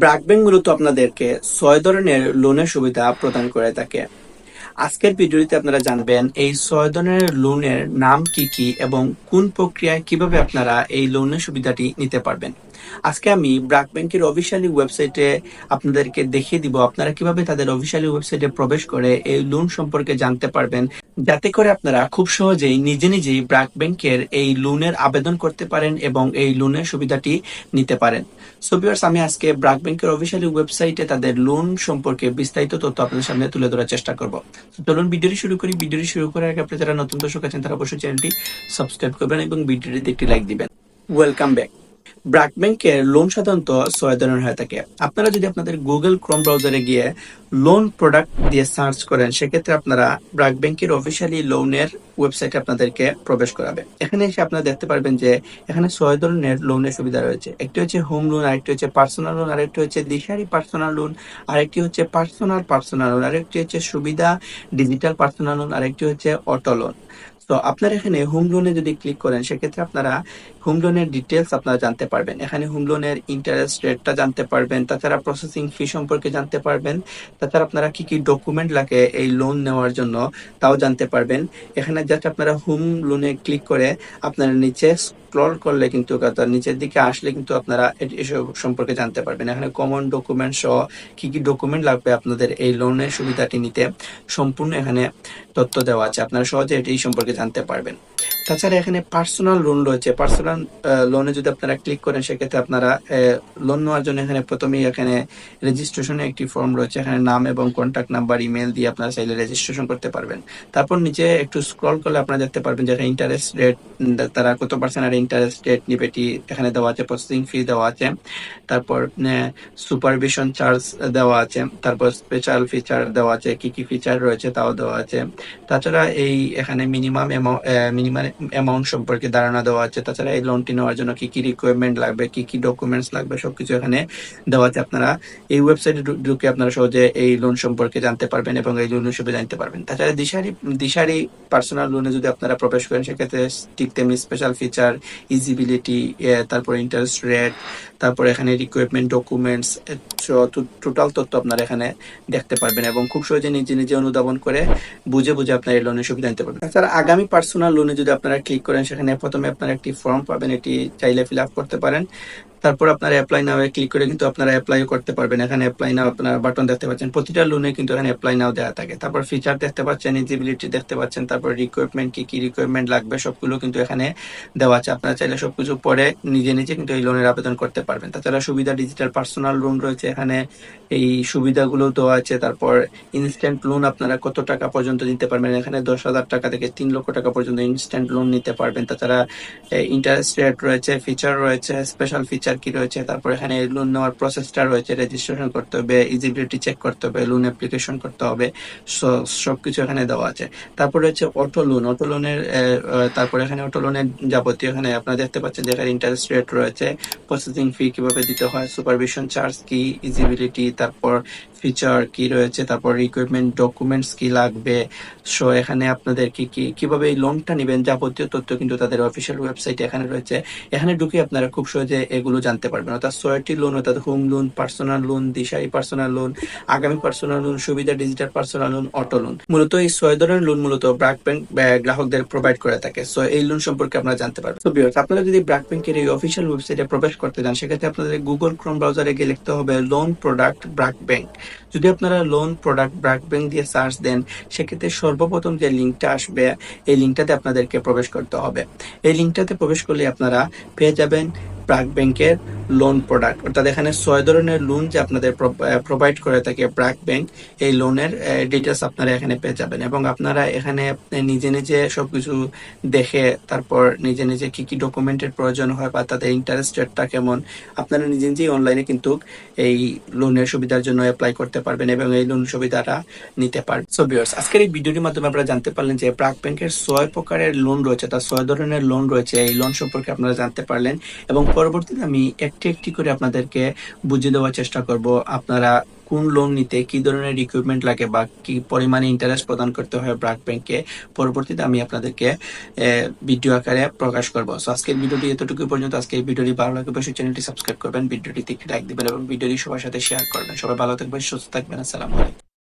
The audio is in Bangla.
ব্র্যাক ব্যাংক মূলত আপনাদেরকে ছয় ধরনের লোনের সুবিধা প্রদান করে থাকে। আজকের ভিডিওতে আপনারা জানবেন এই ছয় ধরনের লোনের নাম কি কি এবং কোন প্রক্রিয়ায় কীভাবে আপনারা এই লোনের সুবিধাটি নিতে পারবেন। আজকে আমি ব্র্যাক ব্যাংকের অফিসিয়ালি ওয়েবসাইটে আপনাদেরকে দেখিয়ে দিব আপনারা কীভাবে তাদের অফিসিয়ালি ওয়েবসাইটে প্রবেশ করে এই লোন সম্পর্কে জানতে পারবেন। যাতে করে আপনারা খুব সহজেই নিজে নিজেই ব্র্যাক ব্যাংকের এই লোনের আবেদন করতে পারেন এবং এই লোনের সুবিধাটি নিতে পারেন। সো ভিউয়ার্স আমি আজকে ব্র্যাক ব্যাংকের অফিসিয়ালি ওয়েবসাইটে তাদের লোন সম্পর্কে বিস্তারিত তথ্য আপনাদের সামনে তুলে ধরার চেষ্টা করব। চলুন ভিডিওটি শুরু করি। ভিডিওটি শুরু করার আগে আপনি যারা নতুন দর্শক আছেন, তারা অবশ্যই চ্যানেলটি সাবস্ক্রাইব করবেন এবং ভিডিওটিতে একটি লাইক দিবেন। ওয়েলকাম ব্যাক ব্র্যাক ব্যাংকের লোন সাধারণত ছয় ধরনের হয়ে থাকে। আপনারা যদি আপনাদের গুগল ক্রোম ব্রাউজারে গিয়ে লোন প্রোডাক্ট দিয়ে সার্চ করেন, সেক্ষেত্রে আপনারা ব্র্যাক ব্যাংকের অফিসিয়ালি লোনের ওয়েবসাইটে আপনাদেরকে প্রবেশ করাবে। এখানে এসে আপনারা দেখতে পারবেন যে এখানে ছয় ধরনের লোনের সুবিধা রয়েছে। একটি হচ্ছে হোম লোন আরেকটি হচ্ছে পার্সোনাল লোন আরেকটি হচ্ছে দিশারি পার্সোনাল লোন আরেকটি হচ্ছে পার্সোনাল পার্সোনাল লোন আরেকটি হচ্ছে সুবিধা ডিজিটাল পার্সোনাল লোন আরেকটি হচ্ছে অটো লোন তো আপনার এখানে হোম লোনে যদি ক্লিক করেন, সেক্ষেত্রে আপনারা হোম লোনের ডিটেলস আপনারা জানতে পারবেন। এখানে হোম লোনের ইন্টারেস্ট রেটটা জানতে পারবেন, তাছাড়া প্রসেসিং ফি সম্পর্কে জানতে পারবেন, তাছাড়া আপনারা কি কি ডকুমেন্ট লাগে এই লোন নেওয়ার জন্য তাও জানতে পারবেন। এখানে জাস্ট আপনারা হোম লোনে ক্লিক করে আপনারা নিচে স্ক্রল করলে কিন্তু তার নিচের দিকে আসলে কিন্তু আপনারা এসব সম্পর্কে জানতে পারবেন। এখানে কমন ডকুমেন্ট সহ কি কি ডকুমেন্ট লাগবে আপনাদের এই লোনের সুবিধাটি নিতে সম্পূর্ণ এখানে তথ্য দেওয়া আছে। আপনারা সহজে এটি সম্পর্কে জানতে পারবেন তাছাড়া এখানে পার্সোনাল লোন রয়েছে। পার্সোনাল লোনে যদি আপনারা ক্লিক করেন, সেক্ষেত্রে আপনারা লোন নেওয়ার জন্য এখানে প্রথমেই এখানে রেজিস্ট্রেশনে একটি ফর্ম রয়েছে। এখানে নাম এবং কন্ট্যাক্ট নাম্বার ইমেল দিয়ে আপনারা চাইলে রেজিস্ট্রেশন করতে পারবেন। তারপর নিচে একটু স্ক্রল করলে আপনারা দেখতে পারবেন যে এখানে ইন্টারেস্ট রেট তারা কত পার্সেন্ট আর ইন্টারেস্ট রেট নিবে এটি এখানে দেওয়া আছে প্রসেসিং ফি দেওয়া আছে। তারপর সুপারভিশন চার্জ দেওয়া আছে। তারপর স্পেশাল ফিচার দেওয়া আছে, কি কি ফিচার রয়েছে তাও দেওয়া আছে। তাছাড়া এই এখানে মিনিমাম মিনিমাম অ্যামাউন্ট সম্পর্কে ধারণা দেওয়া আছে। তাছাড়া এই লোনটি নেওয়ার জন্য কি কি রিকোয়ারমেন্ট লাগবে, কি কি ডকুমেন্টস লাগবে, সবকিছু এখানে দেওয়া আছে আপনারা। এই ওয়েবসাইটে ঢুকে আপনারা সহজে এই লোন সম্পর্কে জানতে পারবেন এবং এই লোনের সুবিধা জানতে পারবেন। তাছাড়া দিশারি দিশারি পার্সোনাল লোনে যদি আপনারা প্রবেশ করেন, সেক্ষেত্রে ঠিক তেমনি স্পেশাল ফিচার ইজিবিলিটি তারপর ইন্টারেস্ট রেট তারপর এখানে রিকোয়ারমেন্ট ডকুমেন্টস টোটাল তথ্য আপনারা এখানে দেখতে পারবেন এবং খুব সহজে নিজে নিজে অনুধাবন করে বুঝে বুঝে আপনার এই লোনের সুবিধা নিতে পারবেন। তাছাড়া আগামী পার্সোনাল লোনে যদি আপনারা ক্লিক করেন সেখানে প্রথমে আপনারা একটি ফর্ম পাবেন এটি চাইলে ফিল আপ করতে পারেন। তারপর আপনারা অ্যাপ্লাই নাও ক্লিক করে কিন্তু আপনারা অ্যাপ্লাই করতে পারবেন। এখানে অ্যাপ্লাই নাও আপনারা বাটন দেখতে পাচ্ছেন। প্রতিটা লোনে কিন্তু এখানে অ্যাপ্লাই নাও দেওয়া থাকে। তারপর ফিচার দেখতে পাচ্ছেন ইজিবিলিটি দেখতে পাচ্ছেন, তারপর রিকোয়ারমেন্ট কি কি রিকোয়ারমেন্ট লাগবে, সবগুলো কিন্তু এখানে দেওয়া আছে। আপনারা চাইলে সবকিছু পরে নিজে নিজে কিন্তু এই লোনের আবেদন করতে পারবেন। তাছাড়া সুবিধা ডিজিটাল পার্সোনাল লোন রয়েছে এখানে। এই সুবিধাগুলো দেওয়া আছে। তারপর ইনস্ট্যান্ট লোন আপনারা কত টাকা পর্যন্ত নিতে পারবেন? এখানে দশ হাজার টাকা থেকে তিন লক্ষ টাকা পর্যন্ত ইনস্ট্যান্ট লোন নিতে পারবেন। তাছাড়া ইন্টারেস্ট রেট রয়েছে ফিচার রয়েছে স্পেশাল ফিচার কি রয়েছে। তারপর এখানে লোন নেওয়ার প্রসেসটা রয়েছে রেজিস্ট্রেশন করতে হবে ইজিবিলিটি চেক করতে হবে লোন অ্যাপ্লিকেশন করতে হবে সবকিছু এখানে দেওয়া আছে। তারপর রয়েছে অটো লোন অটো লোনের তারপর এখানে অটো লোনের যাবতীয় এখানে আপনারা দেখতে পাচ্ছেন যে এখানে ইন্টারেস্ট রেট রয়েছে প্রসেসিং ফি কীভাবে দিতে হয় সুপারভিশন চার্জ কি ইজিবিলিটি তারপর ফিচার কি রয়েছে, তারপর রিকোয়ারমেন্ট ডকুমেন্টস কি লাগবে? সো এখানে আপনাদের কি কি কীভাবে এই লোনটা নেবেন যাবতীয় তথ্য কিন্তু তাদের অফিসিয়াল ওয়েবসাইটে এখানে রয়েছে। এখানে ঢুকে আপনারা খুব সহজে এগুলো জানতে পারবেন। অর্থাৎ ছয়টি লোন অর্থাৎ home loan personal loan Dishari personal loan Agami personal loan সুবিধা digital personal loan auto loan মূলত এই ছয় ধরনের লোন মূলত ব্র্যাক ব্যাংক গ্রাহকদের প্রোভাইড করে থাকে। সো এই লোন সম্পর্কে আপনারা জানতে পারবেন। আপনারা যদি ব্র্যাক ব্যাংকের এই অফিসিয়াল ওয়েবসাইটে প্রবেশ করতে চান সেক্ষেত্রে আপনাদের গুগল ক্রোম ব্রাউজারে গিয়ে লিখতে হবে লোন প্রোডাক্ট ব্র্যাক ব্যাংক। যদি আপনারা লোন প্রোডাক্ট ব্র্যাক ব্যাংক দিয়ে সার্চ দেন, সেক্ষেত্রে সর্বপ্রথম যে লিঙ্কটা আসবে, এই লিঙ্কটাতে আপনাদেরকে প্রবেশ করতে হবে। এই লিঙ্কটাতে প্রবেশ করলে আপনারা পেয়ে যাবেন ব্র্যাক ব্যাংকের লোন প্রোডাক্ট অর্থাৎ এখানে ছয় ধরনের লোন যে আপনাদের প্রোভাইড করে থাকে প্রাক ব্যাংক, এই লোনের ডিটেলস আপনারা এখানে পেয়ে যাবেন। এবং আপনারা এখানে নিজে নিজে সবকিছু দেখে, তারপর নিজে নিজে কি কি ডকুমেন্টের প্রয়োজন হয় বা তাদের ইন্টারেস্ট রেটটা কেমন, আপনারা নিজে নিজেই অনলাইনে কিন্তু এই লোনের সুবিধার জন্য অ্যাপ্লাই করতে পারবেন এবং এই লোন সুবিধাটা নিতে পারবেন। সো ভিউয়ার্স আজকের এই ভিডিওটির মাধ্যমে আপনারা জানতে পারলেন যে প্রাক ব্যাংকের ছয় প্রকারের লোন রয়েছে তার ছয় ধরনের লোন রয়েছে। এই লোন সম্পর্কে আপনারা জানতে পারলেন এবং পরবর্তীতে আমি একটি একটি করে আপনাদেরকে বুঝিয়ে দেওয়ার চেষ্টা করব আপনারা কোন লোন নিতে কি ধরনের রিক্রুটমেন্ট লাগে বা কি পরিমাণে ইন্টারেস্ট প্রদান করতে হয় ব্রাক ব্যাংকে পরবর্তীতে আমি আপনাদেরকে ভিডিও আকারে প্রকাশ করব। সো আজকের ভিডিওটি এতটুকু পর্যন্ত। আজকে এই ভিডিওটি ভালো লাগবে অবশ্যই চ্যানেলটি সাবস্ক্রাইব করবেন, ভিডিওটিতে লাইক দিবেন এবং ভিডিওটি সবার সাথে শেয়ার করবেন। সবাই ভালো থাকবেন, সুস্থ থাকবেন। আসসালামু আলাইকুম।